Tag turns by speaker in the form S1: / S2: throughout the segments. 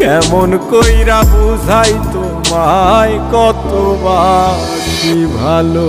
S1: কেমন কইরা বুঝাই তোমায় কত বাসি ভালো?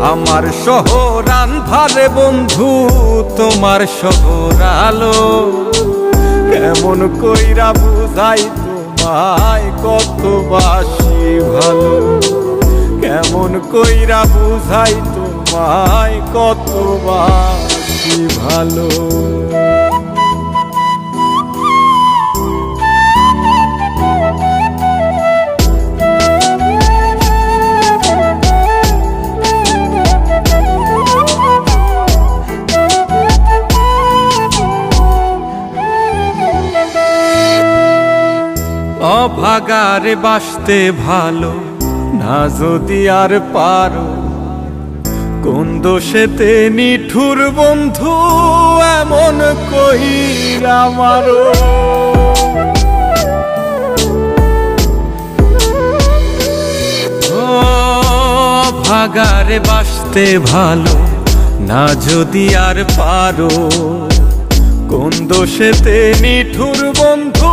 S1: আমার শহরান ভালে বন্ধু, তোমার শহর আলো। কেমন কইরা বুঝাই তোমায় কত বাসি ভালো। কেমন কইরা বুঝাই তোমায় কত বাসি ভালো। অভাগারে বাসতে ভালো। না যদি আর পারো, কোন দোষেতে নিঠুর বন্ধু এমন কইরা মারো ও ভাগারে বাসতে ভালো, না যদি আর পারো, কোন দোষেতে নিঠুর বন্ধু